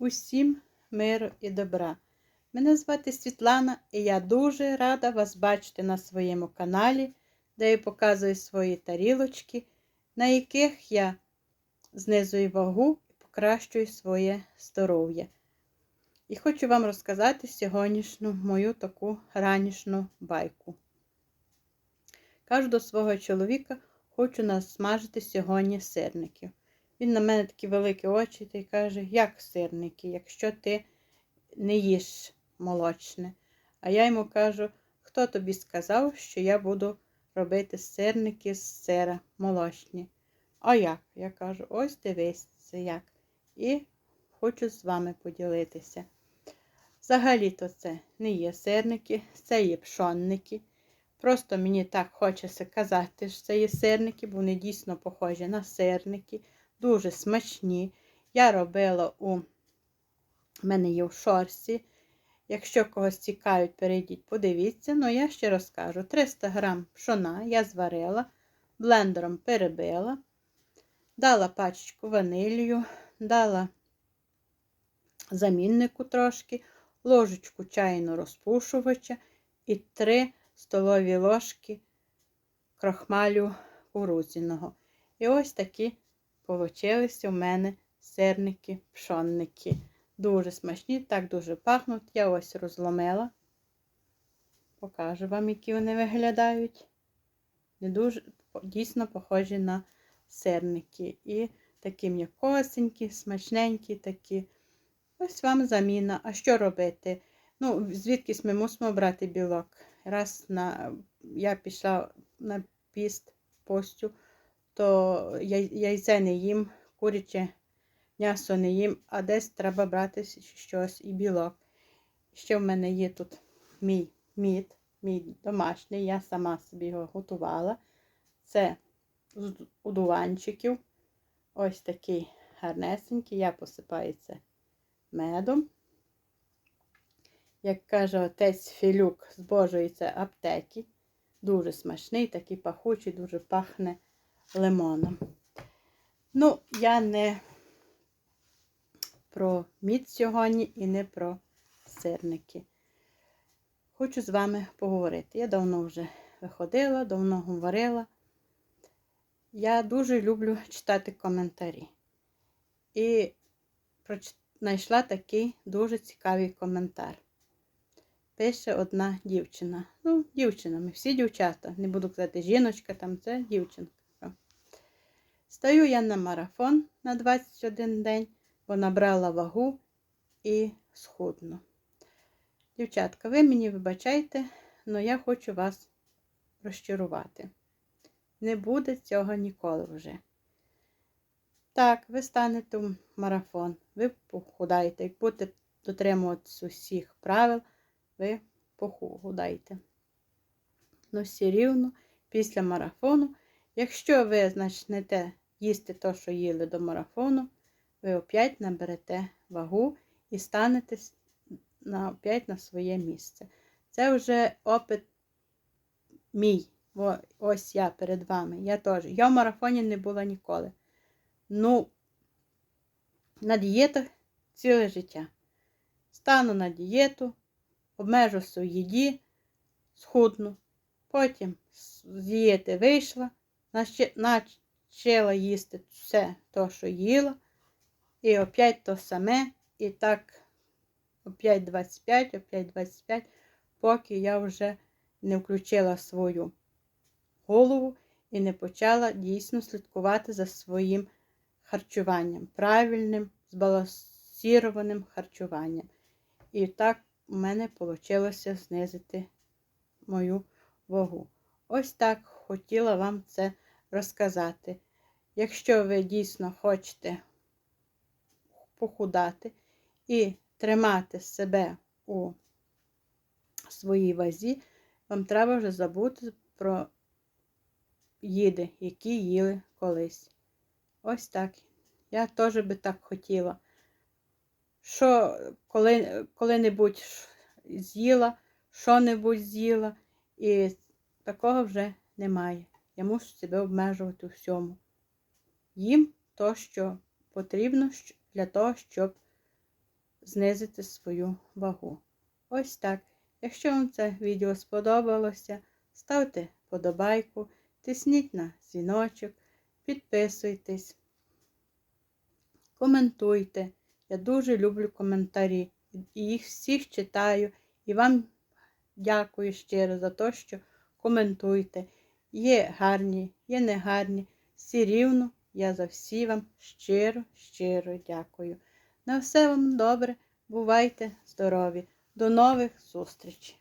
Усім миру і добра. Мене звати Світлана і я дуже рада вас бачити на своєму каналі, де я показую свої тарілочки, на яких я знизую вагу і покращую своє здоров'я. І хочу вам розказати сьогоднішню мою таку ранішню байку. Кажу до свого чоловіка, хочу насмажити сьогодні сирників. Він на мене такі великі очі та й каже, як сирники, якщо ти не їш молочне. А я йому кажу, хто тобі сказав, що я буду робити сирники з сира молочні. А як? Я кажу, ось дивись, це як. І хочу з вами поділитися. Взагалі-то це не є сирники, це є пшонники. Просто мені так хочеться казати, що це є сирники, бо вони дійсно похожі на сирники дуже смачні. Я робила у мене є в шорсі. Якщо когось цікавить, перейдіть, подивіться. Ну, я ще розкажу: 300 г пшона я зварила, блендером перебила, дала пачечку ванилью, дала заміннику трошки, ложечку чайну розпушувача і 3 столові ложки крохмалю кукурудзяного. І ось такі Получилися у мене сирники, пшонники. Дуже смачні, так дуже пахнуть. Я ось розломила. Покажу вам, які вони виглядають. Не дуже, Дійсно похожі на сирники. І такі м'якосенькі, смачненькі такі. Ось вам заміна. А що робити? Ну, звідкись ми мусимо брати білок. Раз на, я пішла на піст постю то яйце не їм, куряче м'ясо не їм, а десь треба брати щось і білок. Ще в мене є тут мій мід, мій домашній, я сама собі його готувала. Це з удуванчиків. Ось такий гарнесенький, я посипаю це медом. Як каже отець Філюк з Божої аптеки. Дуже смачний, такий пахучий, дуже пахне лимоном. Ну, я не про мід сьогодні і не про сирники. Хочу з вами поговорити. Я давно вже виходила, давно говорила. Я дуже люблю читати коментарі. І знайшла такий дуже цікавий коментар. Пише одна дівчина. Ну, дівчина, ми всі дівчата. Не буду казати жіночка, там це дівчинка. Стаю я на марафон на 21 день, бо набрала вагу і схудну. Дівчатка, ви мені вибачайте, але я хочу вас розчарувати. Не буде цього ніколи вже. Так, ви станете в марафон, ви похудаєте. Як будете дотримуватися усіх правил, ви похудаєте. Ну, все рівно, після марафону, якщо ви почнете їсти те, що їли до марафону, ви опять наберете вагу і станете на, опять на своє місце. Це вже опит мій. Ось я перед вами. Я теж. Я в марафоні не була ніколи. Ну, на дієтах ціле життя. Стану на дієту, обмежуся в їді, схудну. Потім з дієти вийшла, почала їсти все то, що їла. І опять то саме. І так, опять 25, опять 25, поки я вже не включила свою голову і не почала дійсно слідкувати за своїм харчуванням, правильним, збалансованим харчуванням. І так у мене вийшло знизити мою вагу. Ось так хотіла вам це розказати. Якщо ви дійсно хочете похудати і тримати себе у своїй вазі, вам треба вже забути про їди, які їли колись. Ось так. Я теж би так хотіла. Що коли, коли-небудь з'їла, що-небудь з'їла, і такого вже немає. Я мушу себе обмежувати у всьому. Їм то, що потрібно для того, щоб знизити свою вагу. Ось так. Якщо вам це відео сподобалося, ставте подобайку, тисніть на дзвіночок, підписуйтесь, коментуйте. Я дуже люблю коментарі. І їх всіх читаю. І вам дякую щиро за те, що коментуєте. Є гарні, є негарні. Всі рівно. Я за всі вам щиро, щиро дякую. На все вам добре. Бувайте здорові! До нових зустрічей!